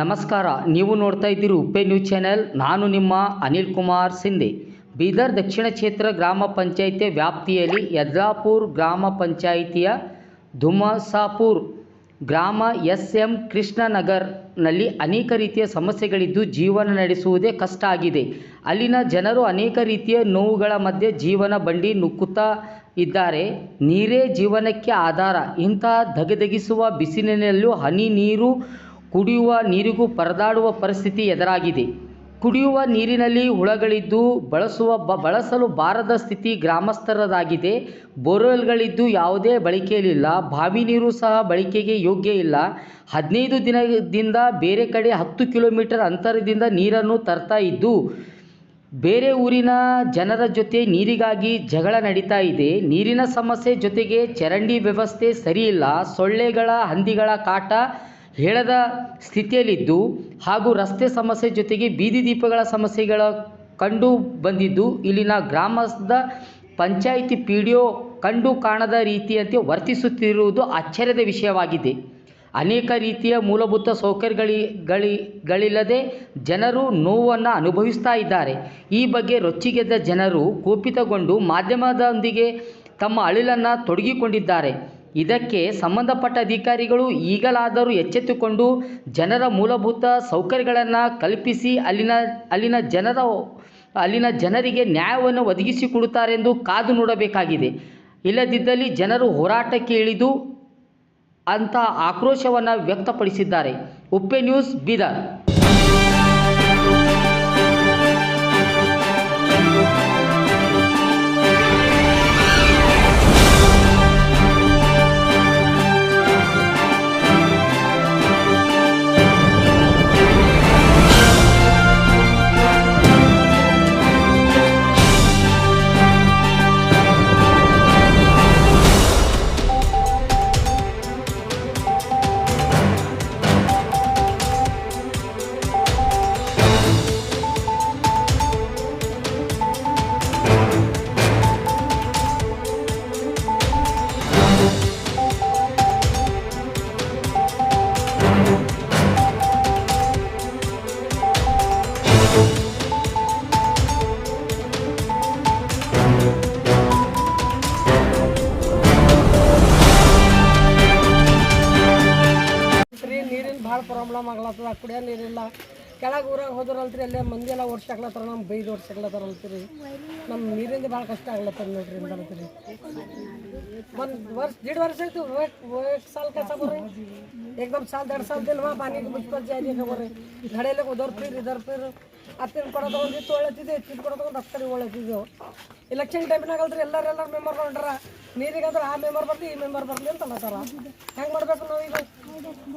ನಮಸ್ಕಾರ ನೀವು ನೋಡ್ತಾ ಇದ್ದೀರಿ ಉಪ್ಪೆ ನ್ಯೂಸ್ ಚಾನೆಲ್ ನಾನು ನಿಮ್ಮ ಅನಿಲ್ ಕುಮಾರ್ ಸಿಂಧೆ ಬೀದರ್ ದಕ್ಷಿಣ ಕ್ಷೇತ್ರ ಗ್ರಾಮ ಪಂಚಾಯಿತಿ ವ್ಯಾಪ್ತಿಯಲ್ಲಿ ಯದ್ರಾಪುರ್ ಗ್ರಾಮ ಪಂಚಾಯಿತಿಯ ಧುಮಸಾಪುರ್ ಗ್ರಾಮ ಎಸ್ ಎಂ ಕೃಷ್ಣನಗರ್ನಲ್ಲಿ ಅನೇಕ ರೀತಿಯ ಸಮಸ್ಯೆಗಳಿದ್ದು ಜೀವನ ನಡೆಸುವುದೇ ಕಷ್ಟ ಆಗಿದೆ ಅಲ್ಲಿನ ಜನರು ಅನೇಕ ರೀತಿಯ ನೋವುಗಳ ಮಧ್ಯೆ ಜೀವನ ಬಂಡಿ ನುಕ್ಕುತ್ತಾ ಇದ್ದಾರೆ ನೀರೇ ಜೀವನಕ್ಕೆ ಆಧಾರ ಇಂತಹ ಧಗದಗಿಸುವ ಬಿಸಿಲಿನಲ್ಲೂ ಹನಿ ನೀರು ಕುಡಿಯುವ ನೀರಿಗೂ ಪರದಾಡುವ ಪರಿಸ್ಥಿತಿ ಎದುರಾಗಿದೆ ಕುಡಿಯುವ ನೀರಿನಲ್ಲಿ ಹುಳಗಳಿದ್ದು ಬಳಸುವ ಬ ಬಳಸಲು ಬಾರದ ಸ್ಥಿತಿ ಗ್ರಾಮಸ್ಥರದಾಗಿದೆ ಬೋರ್ವೆಲ್ಗಳಿದ್ದು ಯಾವುದೇ ಬಳಕೆಯಲ್ಲಿಲ್ಲ ಬಾವಿ ನೀರು ಸಹ ಬಳಕೆಗೆ ಯೋಗ್ಯ ಇಲ್ಲ ಹದಿನೈದು ದಿನದಿಂದ ಬೇರೆ ಕಡೆ ಹತ್ತು ಕಿಲೋಮೀಟರ್ ಅಂತರದಿಂದ ನೀರನ್ನು ತರ್ತಾ ಇದ್ದು ಬೇರೆ ಊರಿನ ಜನರ ಜೊತೆ ನೀರಿಗಾಗಿ ಜಗಳ ನಡೀತಾ ಇದೆ ನೀರಿನ ಸಮಸ್ಯೆ ಜೊತೆಗೆ ಚರಂಡಿ ವ್ಯವಸ್ಥೆ ಸರಿಯಿಲ್ಲ ಸೊಳ್ಳೆಗಳ ಹಂದಿಗಳ ಕಾಟ ಹೇಳದ ಸ್ಥಿತಿಯಲ್ಲಿದ್ದು ಹಾಗೂ ರಸ್ತೆ ಸಮಸ್ಯೆ ಜೊತೆಗೆ ಬೀದಿ ದೀಪಗಳ ಸಮಸ್ಯೆಗಳ ಕಂಡು ಬಂದಿದ್ದು ಇಲ್ಲಿನ ಗ್ರಾಮದ ಪಂಚಾಯಿತಿ ಪಿ ಡಿ ಒ ಕಂಡು ಕಾಣದ ರೀತಿಯಂತೆ ವರ್ತಿಸುತ್ತಿರುವುದು ಆಶ್ಚರ್ಯದ ವಿಷಯವಾಗಿದೆ ಅನೇಕ ರೀತಿಯ ಮೂಲಭೂತ ಸೌಕರ್ಯಗಳಿಗಳಿಗಳಿಲ್ಲದೆ ಜನರು ನೋವನ್ನು ಅನುಭವಿಸ್ತಾ ಇದ್ದಾರೆ ಈ ಬಗ್ಗೆ ರೊಚ್ಚಿಗೆದ್ದ ಜನರು ಕೋಪಿತಗೊಂಡು ಮಾಧ್ಯಮದೊಂದಿಗೆ ತಮ್ಮ ಅಳಿಲನ್ನು ತೊಡಗಿಕೊಂಡಿದ್ದಾರೆ ಇದಕ್ಕೆ ಸಂಬಂಧಪಟ್ಟ ಅಧಿಕಾರಿಗಳು ಈಗಲಾದರೂ ಎಚ್ಚೆತ್ತುಕೊಂಡು ಜನರ ಮೂಲಭೂತ ಸೌಕರ್ಯಗಳನ್ನು ಕಲ್ಪಿಸಿ ಅಲ್ಲಿನ ಅಲ್ಲಿನ ಜನರ ಅಲ್ಲಿನ ಜನರಿಗೆ ನ್ಯಾಯವನ್ನು ಒದಗಿಸಿಕೊಡುತ್ತಾರೆಂದು ಕಾದು ನೋಡಬೇಕಾಗಿದೆ ಇಲ್ಲದಿದ್ದಲ್ಲಿ ಜನರು ಹೋರಾಟಕ್ಕೆ ಇಳಿದು ಅಂತ ಆಕ್ರೋಶವನ್ನು ವ್ಯಕ್ತಪಡಿಸಿದ್ದಾರೆ ಉಪ್ಪೆ ನ್ಯೂಸ್ ಬೀದರ್ ನೋಡ್ತೀರಿ ಅಲ್ಲೇ ಮಂದಿ ಎಲ್ಲ ಓಡ್ಸಾಕ್ಲತ್ತಾರ ನಮ್ಮ ಬೈದು ಓಡ್ಸಾಕ್ಲತ್ತಾರ ಅಂತೀರಿ ನಮ್ಮ ನೀರಿಂದ ಭಾಳ ಕಷ್ಟ ಆಗ್ಲತ್ತಾರ ನೋಡ್ರಿ ಅಂತ ಒಂದು ವರ್ಷ ದೀಡ್ ವರ್ಷ ಆಯ್ತು ಸಾಲ ಕೆಲಸ ಬರ್ರಿ ಏಕದಮ್ ಸಾಲ ಎರಡು ಸಾಲದಿಲ್ವಾ ಬಾನಿಗೆ ಮುಚ್ಕೊಂಡು ಜಾರಿ ಬರ್ರಿ ಘಡೆಯಲ್ಲ ಒದರ್ಪೀರಿ ಇದರ್ಪೀರು ಅತ್ತಿನ ಕೊಡೋ ತೊಗೊಂಡಿತ್ತು ಒಳ್ಳತ್ತಿದ್ದೆ ಎತ್ತಿನ ಕೊಡೋ ತೊಗೊಂಡು ಹತ್ತರಿ ಒಳ್ಳತ್ತಿದ್ದೆವು ಇಲೆಕ್ಷನ್ ಟೈಮ್ನಾಗ ಅಲ್ರಿ ಎಲ್ಲರೆಲ್ಲರ ಮೆಂಬರ್ ಹೊಂಟಾರ ನೀರಿಗಾದ್ರೆ ಆ ಮೆಂಬರ್ ಬರ್ಲಿ ಈ ಮೆಂಬರ್ ಬರ್ಲಿ ಅಂತ ಅನ್ನತ್ತಾರ ಹೆಂಗೆ ಮಾಡ್ಬೇಕು ನಾವು ಈಗ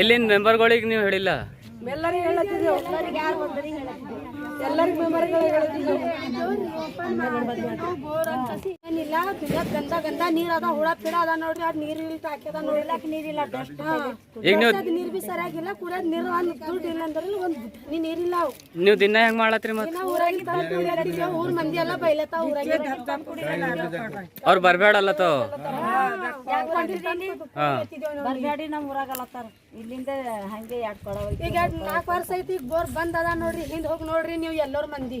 ಇಲ್ಲಿನ ಮೆಂಬರ್ಗಳಿಗೆ ನೀವು ಹೇಳಿಲ್ಲ ಎಲ್ಲರಿಗೂ ಹೇಳುತ್ತಿದ್ದೀವಿ ಎಲ್ಲರಿಗೂ ಮೆಂಬರ್ಗಳಿಗೆ ಹೇಳತ್ತಿದ್ದೀವಿ ಏನಿಲ್ಲ ತಿನ್ನಕ್ ಗಂಧ ಗಂಧ ನೀರ್ ಅದ ಹುಳ ಪಿಡ ಅದ ನೋಡ್ರಿ ಅದ್ ನೀರ್ ಇಲ್ಲಿ ಹಾಕ್ಯದ ನೋಡ್ಲಾಕ್ ನೀರಿಲ್ಲ ಈಗ ನೀರ್ ಬಿ ಸರಿಯಾಗಿಲ್ಲ ಕುಡಿಯೋದ್ ನೀರು ದುಡ್ಡು ಇಲ್ಲ ಅಂದ್ರೆ ಒಂದ್ ನೀ ನೀರಿಲ್ಲ ಅವು ನೀವು ದಿನ ಹೆಂಗ್ ಮಾಡತ್ರಿ ಮತ್ತೆ ಊರ್ ಮಂದಿ ಎಲ್ಲ ಬೈಲತ್ತ ಊರಾಗಿ ಅವ್ರು ಬರ್ಬೇಡಲ್ಲ ಈಗ ನಾಲ್ಕು ವರ್ಷ ಐತಿ ಈಗ ಬೋರ್ ಬಂದ್ ಅದ ನೋಡ್ರಿ ಹಿಂದ್ ಹೋಗಿ ನೋಡ್ರಿ ನೀವು ಎಲ್ಲರ ಮಂದಿ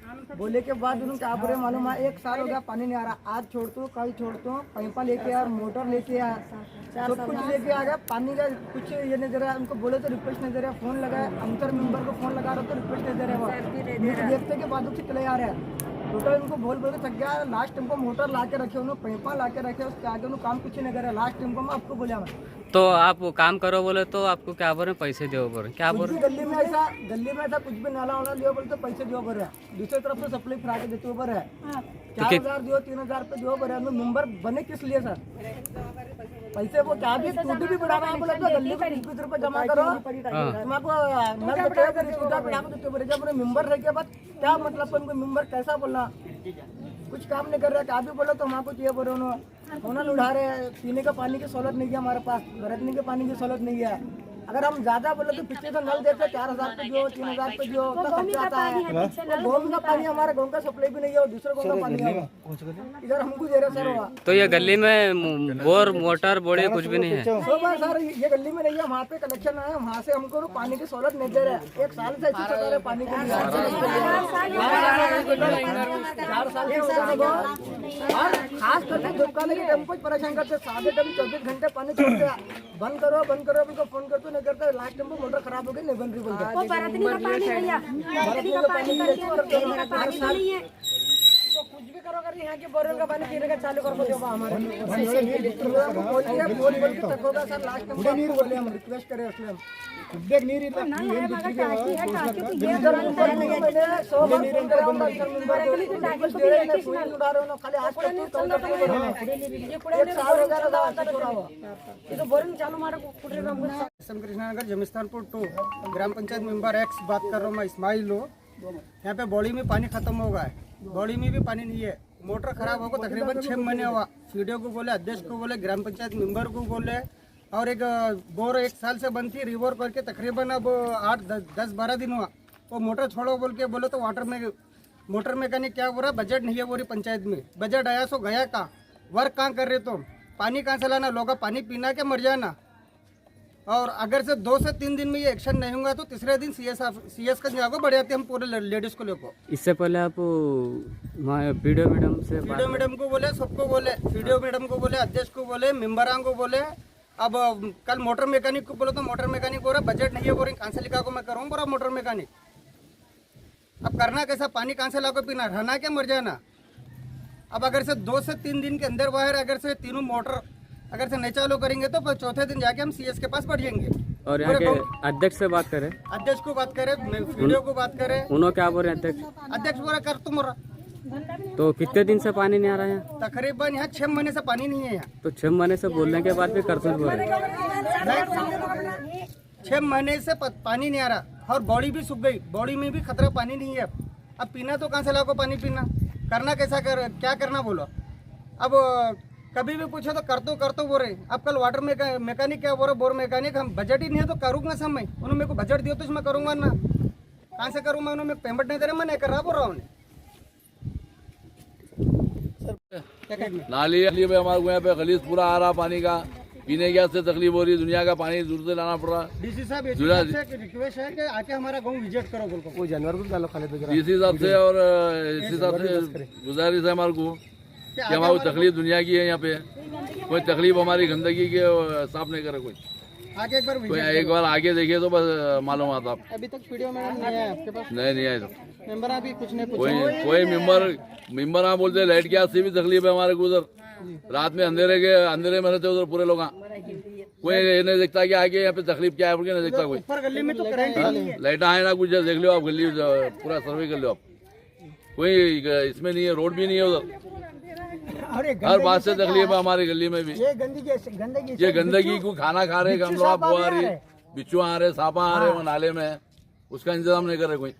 बोले के बाद उन्होंने क्या बोले मालूम है एक साल हो गया पानी नहीं आ रहा आज छोड़ दो कल छोड़ दो पैपा लेके आ मोटर लेके आ सब कुछ लेके आ गया पानी का कुछ ये नहीं दे रहा उनको बोले तो रिक्वेस्ट नहीं दे रहा फोन लगा अंतर मेंबर को फोन लगा रहा तो रिक्वेस्ट नहीं दे रहे देखते के बाद उसे चले आ रहे हैं टोटल उनको बोल बोल के थक गया लास्ट टाइम को मोटर ला के रखे उन्होंने पैपा ला के रखे उसके आगे उन्होंने काम कुछ नहीं कर रहा लास्ट टाइम को मैं आपको बोला मैं तो आप वो काम करो बोले तो आपको क्या बोल रहे पैसे दे बोल रहे क्या बोल रहे गली में ऐसा गली में ऐसा कुछ भी नाला वाला दियो बोले तो पैसे दे बोल रहे है दूसरी तरफ से सप्लाई फ्रा के देते हो बोल रहे है हाँ। तो चार हजार दो तीन हजार पे दो बोल रहा है मेम्बर बने किस लिए सर पैसे वो क्या भी स्कूटी भी बढ़ा रहा है बोले तो गली में बीस रुपये जमा करो हाँ। तुम्हारा तो मेम्बर रह गया क्या मतलब उनको मेम्बर कैसा बोलना कुछ काम नहीं कर रहा है क्या भी बोलो तो हम हमको ये बोलो सोनल उठा रहे हैं पीने का पानी की सहूलत नहीं है हमारे पास बरतने के पानी की सहूलत नहीं है अगर हम ज्यादा बोले तो पिछले साल तो नल देते चार हजार पे जो तीन हजार पे जो गोम का पानी हमारे गाँव का सप्लाई भी नहीं है दूसरे गाँव का पानी है इधर हमको दे रहा सर तो ये गली में बोर मोटर बोड़े कुछ भी नहीं है सर ये गली में नहीं है वहाँ पे कनेक्शन है वहाँ से हमको तो पानी की सहूलत नहीं दे रहे एक साल से अच्छी चल है पानी की और खास करके दुकान के टाइम को परेशान करते साढ़े टाइम चौबीस घंटे पानी छोड़ गया बंद करो बंद करो अभी को फोन करते नहीं करता लास्ट टाइम तो मोटर खराब हो गई नहीं बन रही बंद वो पानी भैया बरातनी का पानी कृष्णानगर जमिस्तानपुर टू ग्राम पंचायत मेंबर एक्स बात कर रहा हूँ मैं इस्माइल लो यहाँ पे बॉडी में पानी खत्म हो गया है बॉडी में भी पानी नहीं है मोटर खराब होगा तकरीबन छः महीने हुआ सी को बोले अध्यक्ष को बोले ग्राम पंचायत मेंबर को बोले और एक बोर एक साल से बंद थी रिवोर करके तकरीबन अब आठ दस बारह दिन हुआ वो मोटर छोड़ो बोल के बोले तो वाटर में मोटर मैकेनिक क्या बोल रहा बजट नहीं है बोरी पंचायत में बजट आया सो गया कहाँ वर्क कहाँ कर रहे तुम तो? पानी कहाँ से लाना लोग पानी पीना के मर जाना और अगर से दो से तीन दिन में ये एक्शन नहीं होगा तो तीसरे दिन सी एस सी एस का जाओगे बड़े आते हम पूरे लेडीज को लेकर इससे पहले आप वीडियो मैडम से वीडियो मैडम को बोले सबको बोले वीडियो मैडम को बोले अध्यक्ष को बोले मेम्बरा को बोले अब कल मोटर मैकेनिक को बोले तो मोटर मैकेनिक बोला बजट नहीं है बोल रही कहाँ से लिखा को मैं करूँ बोरा मोटर मैकेनिक अब करना कैसा पानी कहाँ से लाको पीना रहना क्या मर जाना अब अगर से दो से तीन दिन के अंदर बाहर अगर से तीनों मोटर अगर से नहीं चालू करेंगे तो चौथे दिन जाके हम सीएस के पास जाएंगे और यहाँ के अध्यक्ष से बात करें अध्यक्ष को बात करें वीडियो को बात करें उन्होंने क्या बोल रहे अध्यक्ष अध्यक्ष बोला कर तुम तो कितने दिन से पानी नहीं आ रहा है तकरीबन यहाँ छह महीने से पानी नहीं है यहाँ तो छह महीने से बोलने के बाद भी करते छह महीने से पानी नहीं आ रहा और बॉडी भी सूख गई बॉडी में भी खतरा पानी नहीं है अब पीना तो कहाँ से लाओ पानी पीना करना कैसा कर क्या करना बोलो अब कभी भी पूछो तो कर दो कर दो तो बोरे अब कल वाटर मैकेनिक क्या बोरे बोर मैकेनिक हम बजट ही नहीं है तो करूंगा सब मैं उन्होंने मेरे को बजट दिया तो इसमें करूंगा ना कहाँ से करूँगा उन्होंने पेमेंट नहीं दे रहे मैं नहीं कर रहा बोल रहा हूँ नाली नाली पे हमारे यहाँ पे गलीस पूरा आ रहा पानी का पीने गैस से तकलीफ हो रही दुनिया का पानी दूर से लाना पड़ रहा डीसी साहब रिक्वेस्ट है कि आके हमारा गांव विजिट करो बोल को जानवर को डालो डीसी साहब से और डीसी साहब से गुजारिश है हमारे को कि हमारे तकलीफ दुनिया की है यहाँ पे कोई तकलीफ हमारी गंदगी के साफ नहीं करे कोई आगे एक बार एक बार आगे देखिए तो बस मालूम आता आप अभी तक वीडियो मैडम नहीं आया आपके पास नहीं नहीं आया मेंबर मेम्बर आप कुछ नहीं कोई कोई मेंबर मेंबर आप बोलते लाइट की आज से भी तकलीफ है हमारे को उधर रात में अंधेरे के अंधेरे में रहते उधर पूरे लोग कोई नहीं देखता कि आगे यहाँ पे तकलीफ क्या है नहीं देखता कोई गली में तो हाँ, लाइट आए ना कुछ देख लो आप गली पूरा सर्वे कर लो आप कोई इसमें नहीं है रोड भी नहीं है उधर हर बात से तकलीफ है हमारी गली में भी ये गंदगी ये गंदगी को खाना खा रहे हम लोग आ रही बिच्छू आ रहे सापा आ रहे वो हाँ। नाले में उसका इंतजाम नहीं कर रहे कोई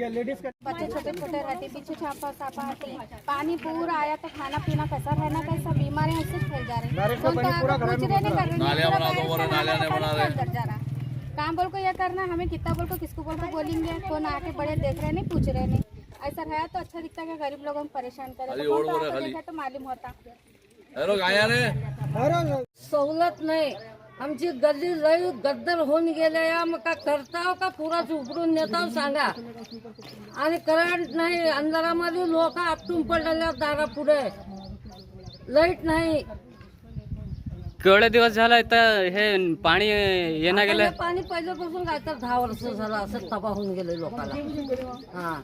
ये लेडीज बच्चे छोटे छोटे रहते पीछे छापा सापा आते पानी पूरा आया तो खाना पीना कैसा रहना कैसा बीमारियां उससे फैल जा रही तो काम बोल को ये करना हमें कितना बोल को किसको बोल को बोलेंगे कौन आके बड़े देख रहे नहीं पूछ रहे नहीं ऐसा रहा तो अच्छा दिखता है गरीब लोगों को परेशान करे तो मालूम होता सवलत नाही आमची गल्ली लई गद्दर होऊन गेल्या या मका का करताव का पुराच नेता नेताव सांगा आणि करंट नाही अंधारामध्ये लोक आपटून पडलेल्या दारा पुढे लाईट नाही केवढे दिवस झाला तर हे पाणी येणं गेलं पाणी पहिल्यापासून काय तर दहा वर्ष झालं असं तबा होऊन गेले लोकांना हा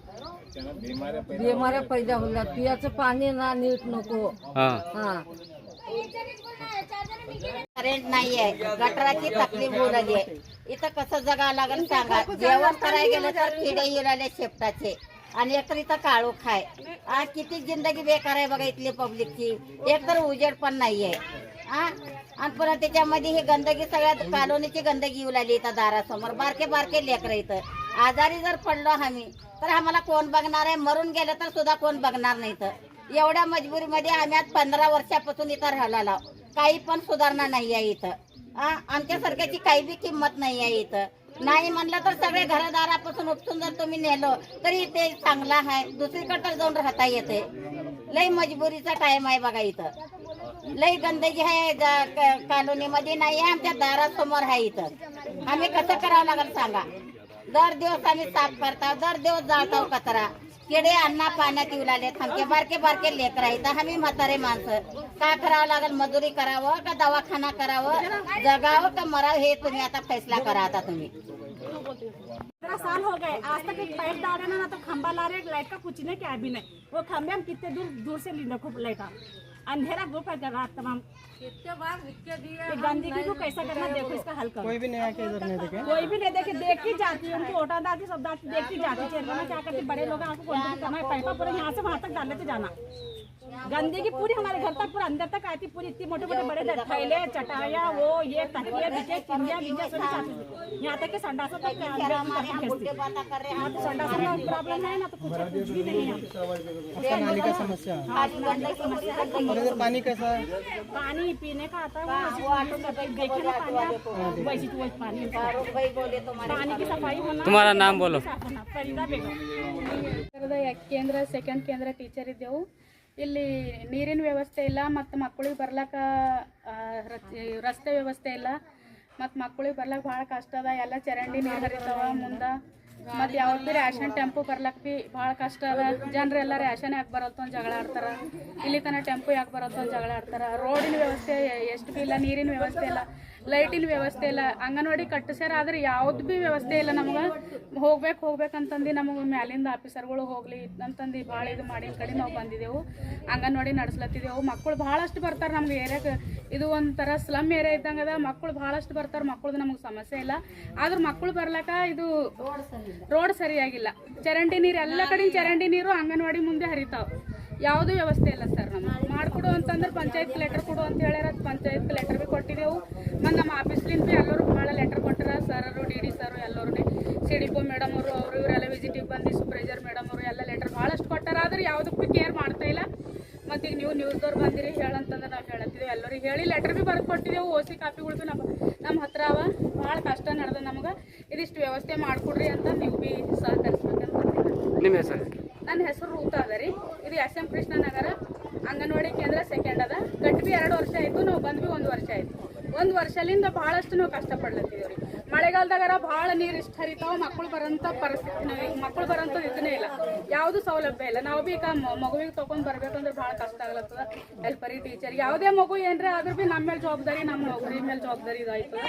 बिमाऱ्या पहिल्या होल्या पियाच पाणी ना नीट नको हा करेंट नाहीये गटराची तकलीफ होऊन लागली आहे इथं कसं जगावं लागेल सांगा जेवण करायला गेलं तर किडे येऊन आले शेपटाचे आणि एकतर इथं काळो खाय आज किती जिंदगी बेकार आहे बघा इथली पब्लिकची तर उजेड पण नाहीये आणि परत त्याच्यामध्ये ही गंदगी सगळ्यात कालोनीची गंदगी येऊ लागली इथं दारासमोर बारके बारके लेकर इथं आजारी जर पडलो आम्ही तर आम्हाला कोण बघणार आहे मरून गेलं तर सुद्धा कोण बघणार नाही तर एवढ्या मजबुरीमध्ये आम्ही आज पंधरा वर्षापासून इथं राहिला लाव काही पण सुधारणा नाही आहे इथं हा आमच्या सारख्याची काही बी किंमत नाही आहे इथं नाही म्हणलं तर सगळे घरदारापासून उपसून जर तुम्ही नेलो तरी ते चांगला आहे दुसरीकडे जाऊन राहता येते लई मजबुरीचा टाइम आहे बघा इथं लय गंदगी आहे कॉलोनी मध्ये नाही आमच्या दारासमोर आहे इथं आम्ही कसं करावं लागेल सांगा दर दिवस आम्ही साफ करता दर दिवस जाळताव कचरा किडे अन्ना पाण्यात येऊ लागले थांबके बारके बारके लेकर आहेत आम्ही म्हातारे माणसं का करावं लागेल मजुरी करावं का दवाखाना करावं जगावं का मराव हे तुम्ही आता फैसला करा आता तुम्ही साल हो गए आज तक एक पाइप ना तो खंबा ला रहे लाइट का कुछ नहीं भी नहीं वो खंबे हम कितने दूर दूर से लिंडा लाइट अंधेरा गोपर कर रहा तमाम गंदगी को कैसा करना देखो इसका हल करो कोई भी नया के इधर नहीं तो देखे कोई भी नहीं देखे देख ही जाती है उनको ओटा दाती सब दादी देख ही जाती है क्या करते बड़े लोग आपको करना है पैसा पूरा यहाँ से वहाँ तक डाल लेते तो जाना गंदगी पूरी हमारे घर तक पूरा अंदर तक आती पूरी इतनी मोटे मोटे बड़े थैले चटाया वो ये यहाँ तक के संडासा तक संडासा का प्रॉब्लम है ना तो का समस्या पानी कैसा है पानी पीने का आता तुम्हारा नाम बोलो तो केंद्र सेकंड केंद्र टीचर देव ಇಲ್ಲಿ ನೀರಿನ ವ್ಯವಸ್ಥೆ ಇಲ್ಲ ಮತ್ತು ಮಕ್ಕಳಿಗೆ ಬರ್ಲಾಕ ರಸ್ತೆ ವ್ಯವಸ್ಥೆ ಇಲ್ಲ ಮತ್ತು ಮಕ್ಕಳಿಗೆ ಬರ್ಲಾಕ ಭಾಳ ಕಷ್ಟ ಅದ ಎಲ್ಲ ಚರಂಡಿ ನೀರು ಹರಿತಾವ ಮುಂದೆ ಮತ್ತು ಯಾವ್ದು ಭೀ ರ್ಯಾಷನ್ ಟೆಂಪು ಬರ್ಲಾಕ್ ಭೀ ಭಾಳ ಕಷ್ಟ ಅದ ಜನರೆಲ್ಲ ರ್ಯಾಷನ್ ಯಾಕೆ ಬರತ್ತೋ ಜಗಳ ಆಡ್ತಾರ ಇಲ್ಲಿ ತನಕ ಟೆಂಪು ಯಾಕೆ ಬರತ್ತೋ ಜಗಳ ಆಡ್ತಾರ ರೋಡಿನ ವ್ಯವಸ್ಥೆ ಎಷ್ಟು ಭೀ ಇಲ್ಲ ನೀರಿನ ವ್ಯವಸ್ಥೆ ಇಲ್ಲ ಲೈಟಿನ ವ್ಯವಸ್ಥೆ ಇಲ್ಲ ಅಂಗನವಾಡಿ ಕಟ್ಟಿಸ್ಯಾರ ಆದ್ರೆ ಯಾವ್ದು ಭೀ ವ್ಯವಸ್ಥೆ ಇಲ್ಲ ನಮ್ಗೆ ಹೋಗ್ಬೇಕು ಹೋಗ್ಬೇಕಂತಂದು ನಮಗೆ ಮ್ಯಾಲಿಂದ ಆಫೀಸರ್ಗಳು ಹೋಗ್ಲಿ ಅಂತಂದು ಭಾಳ ಇದು ಮಾಡಿ ಕಡೆ ನಾವು ಬಂದಿದ್ದೆವು ಅಂಗನವಾಡಿ ನಡೆಸ್ಲತ್ತಿದ್ದೆವು ಮಕ್ಕಳು ಭಾಳಷ್ಟು ಬರ್ತಾರೆ ನಮ್ಗೆ ಏರಿಯಾಕ್ಕೆ ಇದು ಒಂಥರ ಸ್ಲಮ್ ಏರಿಯಾ ಇದ್ದಂಗೆ ಅದ ಮಕ್ಕಳು ಭಾಳಷ್ಟು ಬರ್ತಾರೆ ಮಕ್ಕಳದು ನಮಗೆ ಸಮಸ್ಯೆ ಇಲ್ಲ ಆದ್ರೆ ಮಕ್ಕಳು ಬರ್ಲಕ್ಕ ಇದು ರೋಡ್ ಸರಿಯಾಗಿಲ್ಲ ಚರಂಡಿ ನೀರು ಎಲ್ಲ ಕಡೆ ಚರಂಡಿ ನೀರು ಅಂಗನವಾಡಿ ಮುಂದೆ ಹರಿತಾವೆ ಯಾವುದೂ ವ್ಯವಸ್ಥೆ ಇಲ್ಲ ಸರ್ ನಮ್ಮ ಮಾಡಿಕೊಡು ಅಂತಂದ್ರೆ ಪಂಚಾಯತ್ ಲೆಟರ್ ಕೊಡು ಅಂತ ಹೇಳ್ಯಾರ ಪಂಚಾಯತ್ ಲೆಟರ್ ಬಿ ಕೊಟ್ಟಿದ್ದೆವು ಮತ್ತು ನಮ್ಮ ಆಫೀಸ್ಲಿಂದ ಭೀ ಎಲ್ಲರೂ ಭಾಳ ಲೆಟರ್ ಕೊಟ್ಟಾರ ಸರರು ಡಿ ಡಿ ಸರ್ ಎಲ್ಲರೂ C D P O madam ಅವರು ಅವರು ಇವರೆಲ್ಲ ವಿಸಿಟಿಗೆ ಬಂದು ಸೂಪ್ರೈಸರ್ ಮೇಡಮ್ ಅವರು ಎಲ್ಲ ಲೆಟರ್ ಭಾಳಷ್ಟು ಕೊಟ್ಟಾರ ಆದ್ರೆ ಯಾವುದಕ್ಕೂ ಕೇರ್ ಮಾಡ್ತಾ ಇಲ್ಲ ಮತ್ತು ಈಗ ನೀವು ನ್ಯೂಸ್ದವ್ರು ಬಂದಿರಿ ಹೇಳಂತಂದ್ರೆ ನಾವು ಹೇಳತ್ತಿದ್ದೇವೆ ಎಲ್ಲರಿಗೆ ಹೇಳಿ ಲೆಟರ್ ಭೀ ಬರೆದು ಕೊಟ್ಟಿದ್ದೆವು ಓಸಿ ಕಾಪಿಗಳು ಭೀ ನಮ್ಮ ನಮ್ಮ ಹತ್ರ ಅವ ಭಾಳ ಕಷ್ಟ ನಡೆದ ನಮಗೆ ಇದಿಷ್ಟು ವ್ಯವಸ್ಥೆ ಮಾಡಿಕೊಡ್ರಿ ಅಂತ ನೀವು ಭೀ ಸಹಕರಿಸ್ಬೇಕಂತ ನಿಮ್ಮ ಹೆಸರು ನನ್ನ ಹೆಸರು ರೂತ ಅದ ರೀ ಇದು ಎಸ್ ಎಂ ಕೃಷ್ಣ ನಗರ ಅಂಗನವಾಡಿ ಕೇಂದ್ರ ಸೆಕೆಂಡ್ ಅದ ಕಟ್ಬಿ ಎರಡು ವರ್ಷ ಆಯಿತು ನಾವು ಬಂದ್ವಿ ಒಂದು ವರ್ಷ ಆಯಿತು ಒಂದು ವರ್ಷಲಿಂದ ಭಾಳಷ್ಟು ನಾವು ಕಷ್ಟಪಡ್ಲತ್ತೀವಿ ರೀ ಮಳೆಗಾಲದಾಗಾರ ಬಹಳ ನೀರು ಇಷ್ಟು ಹರಿತಾವ ಮಕ್ಕಳು ಬರೋಂಥ ಪರಿಸ್ಥಿತಿ ಈಗ ಮಕ್ಕಳು ಬರೋಂಥದ್ದು ಇದನ್ನೇ ಇಲ್ಲ ಯಾವುದು ಸೌಲಭ್ಯ ಇಲ್ಲ ನಾವು ಭೀ ಈಗ ಮಗುವಿಗೆ ತೊಗೊಂಡು ಬರ್ಬೇಕಂದ್ರೆ ಭಾಳ ಕಷ್ಟ ಆಗ್ಲತ್ತದ ಹೆಲ್ಪರಿ ಟೀಚರ್ ಯಾವುದೇ ಮಗು ಏನ್ರ ಆದ್ರೂ ಬಿ ನಮ್ಮ ಮೇಲೆ ಜವಾಬ್ದಾರಿ ನಮ್ಮ ಮಗುವಿನ ಮೇಲೆ ಜವಾಬ್ದಾರಿ ಇದಾಯ್ತದ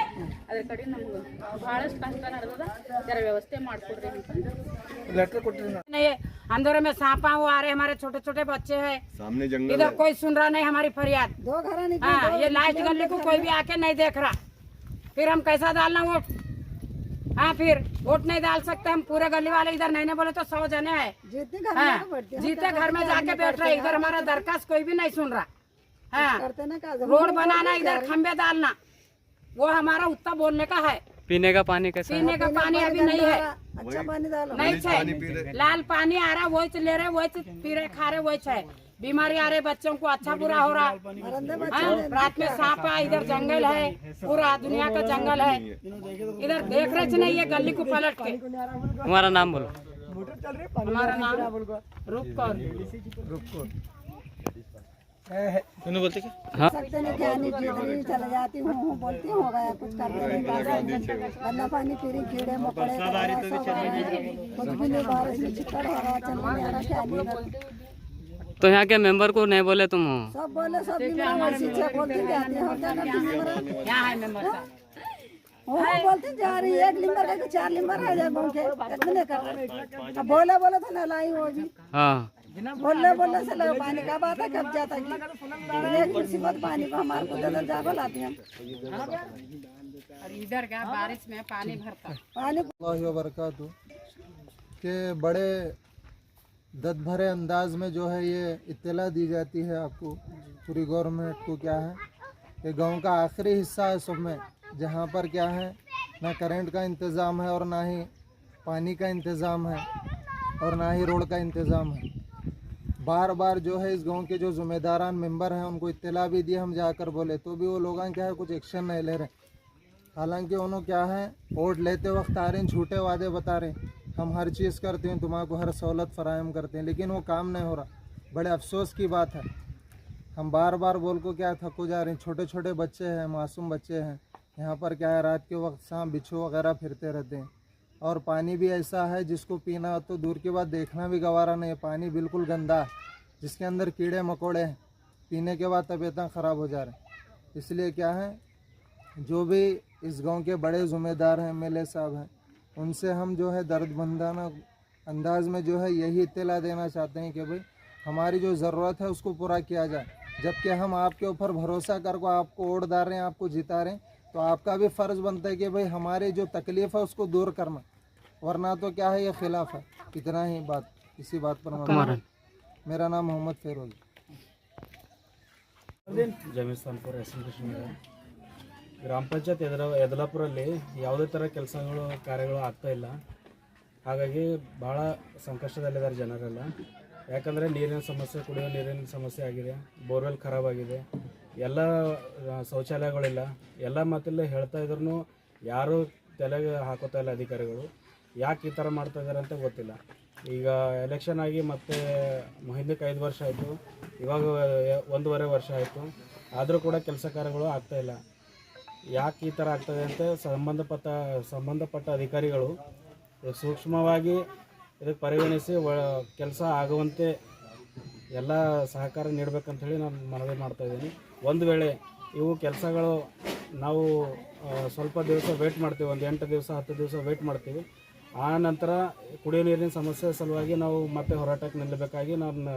ಅದ್ರ ಕಡೆ ನಮ್ಗೆ ಭಾಳಷ್ಟು ಕಷ್ಟ ನಡೆದದ ಜರ ವ್ಯವಸ್ಥೆ ಮಾಡ್ಕೊಡ್ರಿ ಲೆಟರ್ में सांपा हुआ आ रहे हमारे छोटे छोटे बच्चे हैं सामने ನೈ इधर कोई सुन रहा नहीं हमारी फरियाद दो घर ये लास्ट फिर हम कैसा डालना वोट हाँ फिर वोट नहीं डाल सकते हम पूरे गली वाले इधर नहीं, बोले तो सौ जने है जीते घर में हाँ, तो तो जाके बैठ रहे इधर हमारा तो दरखास्त कोई भी नहीं सुन रहा हाँ, है रोड बनाना इधर खम्बे डालना वो हमारा उत्तर बोलने का है पीने का पानी कैसा पीने का पानी अभी नहीं है अच्छा पानी डालो नहीं लाल पानी आ रहा वही ले रहे वही पी रहे खा रहे वही है बीमारी आ रहे बच्चों को अच्छा बुरा हो रहा है हाँ, रात में सांप है इधर जंगल है पूरा दुनिया का जंगल है इधर देख रहे नहीं ये गली को पलट के हमारा नाम बोलो हमारा नाम रूप कौर रूप कौर बोलते हाँ? चले जाती बोलती कुछ करते पानी कीड़े मकोड़े तो क्या तो यहाँ के मेंबर को नहीं बोले तुम हो सब बोले सब तो बोलती जा रही एक लिम्बर का चार लिम्बर आ जाए गाँव इतने कर अब बोले बोले तो ना लाई हो जी हाँ बोलने बोलने से लगा पानी का बात है कब जाता है एक कुर्सी मुसीबत पानी को हमारे को दे जाकर लाते हैं और इधर का बारिश में पानी भरता पानी वरकत के बड़े दत भरे अंदाज में जो है ये इतला दी जाती है आपको पूरी गवर्नमेंट को क्या है ये गांव का आखिरी हिस्सा है सब में जहाँ पर क्या है ना करंट का इंतज़ाम है और ना ही पानी का इंतज़ाम है और ना ही रोड का इंतज़ाम है बार बार जो है इस गांव के जो जुम्मेदारान मेंबर हैं उनको इतला भी दी हम जाकर बोले तो भी वो लोग क्या है कुछ एक्शन नहीं ले रहे हालांकि उन्होंने क्या है वोट लेते वक्त आ रहे झूठे वादे बता रहे हम हर चीज़ करते हैं को हर सहूलत फ़राहम करते हैं लेकिन वो काम नहीं हो रहा बड़े अफसोस की बात है हम बार बार बोल को क्या थको जा रहे हैं छोटे छोटे बच्चे हैं मासूम बच्चे हैं यहाँ पर क्या है रात के वक्त सांप बिछू वगैरह फिरते रहते हैं और पानी भी ऐसा है जिसको पीना तो दूर के बाद देखना भी गवारा नहीं है पानी बिल्कुल गंदा है जिसके अंदर कीड़े मकोड़े हैं पीने के बाद तबीयतें ख़राब हो जा रहे हैं इसलिए क्या है जो भी इस गांव के बड़े ज़िम्मेदार हैं एम साहब हैं उनसे हम जो है दर्द बंदाना अंदाज में जो है यही इतला देना चाहते हैं कि भाई हमारी जो ज़रूरत है उसको पूरा किया जाए जबकि हम आपके ऊपर भरोसा करके आपको ओढ़ डाल रहे हैं आपको जिता रहे हैं तो आपका भी फ़र्ज़ बनता है कि भाई हमारी जो तकलीफ़ है उसको दूर करना वरना तो क्या है ये खिलाफ है इतना ही बात इसी बात पर मेरा नाम मोहम्मद फेरोज जमीर खानपुर ಗ್ರಾಮ ಪಂಚಾಯತ್ ಎದ್ರ ಯದಲಾಪುರಲ್ಲಿ ಯಾವುದೇ ಥರ ಕೆಲಸಗಳು ಕಾರ್ಯಗಳು ಆಗ್ತಾ ಇಲ್ಲ ಹಾಗಾಗಿ ಭಾಳ ಸಂಕಷ್ಟದಲ್ಲಿದ್ದಾರೆ ಜನರೆಲ್ಲ ಯಾಕಂದರೆ ನೀರಿನ ಸಮಸ್ಯೆ ಕುಡಿಯೋ ನೀರಿನ ಸಮಸ್ಯೆ ಆಗಿದೆ ಬೋರ್ವೆಲ್ ಆಗಿದೆ ಎಲ್ಲ ಶೌಚಾಲಯಗಳಿಲ್ಲ ಎಲ್ಲ ಮಾತೆಲ್ಲ ಹೇಳ್ತಾ ಇದ್ರೂ ಯಾರೂ ತಲೆಗೆ ಹಾಕೋತಾ ಇಲ್ಲ ಅಧಿಕಾರಿಗಳು ಯಾಕೆ ಈ ಥರ ಮಾಡ್ತಾ ಇದ್ದಾರೆ ಅಂತ ಗೊತ್ತಿಲ್ಲ ಈಗ ಎಲೆಕ್ಷನ್ ಆಗಿ ಮತ್ತೆ ಮಹಿಂದಕ್ಕೆ ಐದು ವರ್ಷ ಆಯಿತು ಇವಾಗ ಒಂದೂವರೆ ವರ್ಷ ಆಯಿತು ಆದರೂ ಕೂಡ ಕೆಲಸ ಕಾರ್ಯಗಳು ಆಗ್ತಾಯಿಲ್ಲ ಯಾಕೆ ಈ ಥರ ಆಗ್ತದೆ ಅಂತ ಸಂಬಂಧಪಟ್ಟ ಸಂಬಂಧಪಟ್ಟ ಅಧಿಕಾರಿಗಳು ಸೂಕ್ಷ್ಮವಾಗಿ ಇದಕ್ಕೆ ಪರಿಗಣಿಸಿ ಕೆಲಸ ಆಗುವಂತೆ ಎಲ್ಲ ಸಹಕಾರ ನೀಡಬೇಕಂತ ಹೇಳಿ ನಾನು ಮನವಿ ಮಾಡ್ತಾಯಿದ್ದೀನಿ ಒಂದು ವೇಳೆ ಇವು ಕೆಲಸಗಳು ನಾವು ಸ್ವಲ್ಪ ದಿವಸ ವೇಟ್ ಮಾಡ್ತೀವಿ ಒಂದು ಎಂಟು ದಿವಸ ಹತ್ತು ದಿವಸ ವೇಟ್ ಮಾಡ್ತೀವಿ ಆ ನಂತರ ಕುಡಿಯೋ ನೀರಿನ ಸಮಸ್ಯೆ ಸಲುವಾಗಿ ನಾವು ಮತ್ತೆ ಹೋರಾಟಕ್ಕೆ ನಿಲ್ಲಬೇಕಾಗಿ ನಾನು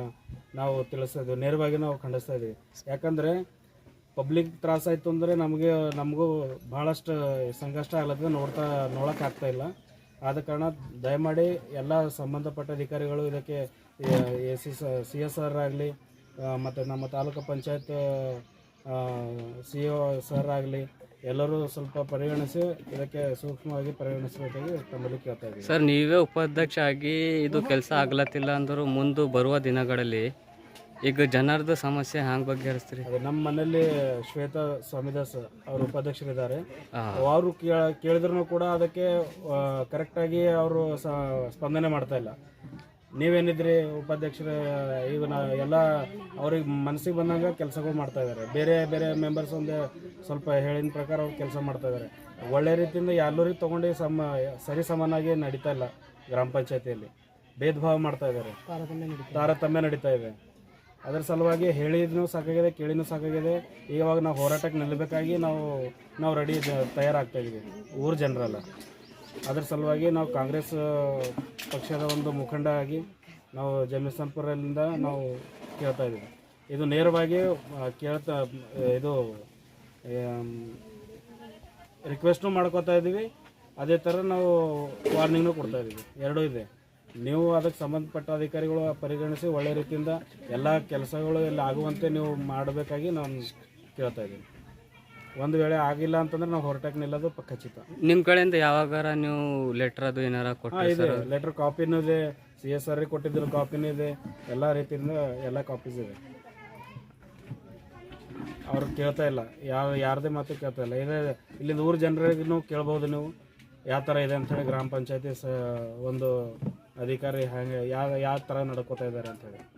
ನಾವು ತಿಳಿಸ್ತಾ ಇದ್ದೀವಿ ನೇರವಾಗಿ ನಾವು ಖಂಡಿಸ್ತಾ ಇದ್ದೀವಿ ಯಾಕಂದರೆ ಪಬ್ಲಿಕ್ ತ್ರಾಸ ಆಯಿತು ಅಂದರೆ ನಮಗೆ ನಮಗೂ ಭಾಳಷ್ಟು ಸಂಕಷ್ಟ ಆಗ್ಲತ್ತದ ನೋಡ್ತಾ ನೋಡೋಕೆ ಆಗ್ತಾ ಇಲ್ಲ ಆದ ಕಾರಣ ದಯಮಾಡಿ ಎಲ್ಲ ಸಂಬಂಧಪಟ್ಟ ಅಧಿಕಾರಿಗಳು ಇದಕ್ಕೆ A C C S R ಆಗಲಿ ಮತ್ತು ನಮ್ಮ taluk panchayat C O sir ಆಗಲಿ ಎಲ್ಲರೂ ಸ್ವಲ್ಪ ಪರಿಗಣಿಸಿ ಇದಕ್ಕೆ ಸೂಕ್ಷ್ಮವಾಗಿ ಪರಿಗಣಿಸಬೇಕಾಗಿ ತಮ್ಮಲ್ಲಿ ಕೇಳ್ತಾ ಇದ್ದೀವಿ ಸರ್ ನೀವೇ ಉಪಾಧ್ಯಕ್ಷ ಆಗಿ ಇದು ಕೆಲಸ ಆಗ್ಲತ್ತಿಲ್ಲ ಅಂದರೂ ಮುಂದೆ ಬರುವ ದಿನಗಳಲ್ಲಿ ಈಗ ಜನರದ ಸಮಸ್ಯೆ ಹ್ಯಾಂಗ ಬಗೆಹರಿಸ್ತೀರಿ ನಮ್ಮ ಮನೇಲಿ ಶ್ವೇತಾ ಸ್ವಾಮಿದಾಸ್ ಅವರು ಉಪಾಧ್ಯಕ್ಷರಿದ್ದಾರೆ ಅವರು ಕೇಳಿದ್ರು ಕೂಡ ಅದಕ್ಕೆ ಕರೆಕ್ಟಾಗಿ ಅವರು ಸ್ಪಂದನೆ ಮಾಡ್ತಾ ಇಲ್ಲ ನೀವೇನಿದ್ರಿ ಉಪಾಧ್ಯಕ್ಷರ ಈಗ ಎಲ್ಲ ಅವ್ರಿಗೆ ಮನಸ್ಸಿಗೆ ಬಂದಂಗೆ ಕೆಲಸಗಳು ಮಾಡ್ತಾ ಇದ್ದಾರೆ ಬೇರೆ ಬೇರೆ ಮೆಂಬರ್ಸ್ ಒಂದೇ ಸ್ವಲ್ಪ ಹೇಳಿದ ಪ್ರಕಾರ ಅವ್ರು ಕೆಲಸ ಮಾಡ್ತಾ ಇದ್ದಾರೆ ಒಳ್ಳೆ ರೀತಿಯಿಂದ ಎಲ್ಲರಿಗೆ ತಗೊಂಡು ಸಮ ಸರಿ ಸಮನಾಗಿ ನಡೀತಾ ಇಲ್ಲ ಗ್ರಾಮ ಪಂಚಾಯತಿಯಲ್ಲಿ ಭೇದ ಭಾವ ಮಾಡ್ತಾ ಇದ್ದಾರೆ ತಾರತಮ್ಯ ನಡೀತಾ ಇದೆ ಅದರ ಸಲುವಾಗಿ ಹೇಳಿದ್ನೂ ಸಾಕಾಗಿದೆ ಕೇಳಿನೂ ಸಾಕಾಗಿದೆ ಈವಾಗ ನಾವು ಹೋರಾಟಕ್ಕೆ ನಿಲ್ಲಬೇಕಾಗಿ ನಾವು ನಾವು ರೆಡಿ ತಯಾರಾಗ್ತಾ ಇದ್ದೀವಿ ಊರು ಜನರೆಲ್ಲ ಅದರ ಸಲುವಾಗಿ ನಾವು ಕಾಂಗ್ರೆಸ್ ಪಕ್ಷದ ಒಂದು ಮುಖಂಡ ಆಗಿ ನಾವು ಜಮೀಸನ್ಪುರದಿಂದ ನಾವು ಕೇಳ್ತಾ ಇದ್ದೀವಿ ಇದು ನೇರವಾಗಿ ಕೇಳ್ತಾ ಇದು ರಿಕ್ವೆಸ್ಟು ಮಾಡ್ಕೋತಾ ಇದ್ದೀವಿ ಅದೇ ಥರ ನಾವು ವಾರ್ನಿಂಗ್ನು ಕೊಡ್ತಾ ಇದ್ದೀವಿ ಎರಡೂ ಇದೆ ನೀವು ಅದಕ್ಕೆ ಸಂಬಂಧಪಟ್ಟ ಅಧಿಕಾರಿಗಳು ಪರಿಗಣಿಸಿ ಒಳ್ಳೆ ರೀತಿಯಿಂದ ಎಲ್ಲ ಕೆಲಸಗಳು ಇಲ್ಲಿ ಆಗುವಂತೆ ನೀವು ಮಾಡಬೇಕಾಗಿ ನಾನು ಕೇಳ್ತಾ ಇದ್ದೀನಿ ಒಂದು ವೇಳೆ ಆಗಿಲ್ಲ ಅಂತಂದ್ರೆ ನಾವು ಹೊರಟಕ್ಕೆ ನಿಲ್ಲೋದು ಖಚಿತ ನಿಮ್ಮ ಕಡೆಯಿಂದ ಯಾವಾಗಾರ ನೀವು ಲೆಟರ್ ಅದು ಏನಾರ ಕೊಟ್ಟು ಲೆಟರ್ ಕಾಪಿನೂ ಇದೆ ಸಿ ಎಸ್ ಆರ್ ಕೊಟ್ಟಿದ್ರು ಕಾಪಿನೂ ಇದೆ ಎಲ್ಲಾ ರೀತಿಯಿಂದ ಎಲ್ಲ ಕಾಪೀಸ್ ಇದೆ ಅವ್ರು ಕೇಳ್ತಾ ಇಲ್ಲ ಯಾವ ಯಾರದೇ ಮಾತು ಕೇಳ್ತಾ ಇಲ್ಲ ಇದೇ ಇಲ್ಲಿಂದ ಊರು ಜನರಿಗೂ ಕೇಳ್ಬೋದು ನೀವು ಯಾವ ತರ ಇದೆ ಅಂತ ಹೇಳಿ ಗ್ರಾಮ ಪಂಚಾಯತಿ ಸ ಒಂದು ಅಧಿಕಾರಿ ಹಂಗೆ ಯಾವ ಯಾವ ಥರ ನಡ್ಕೋತಾ ಇದ್ದಾರೆ ಹೇಳಿ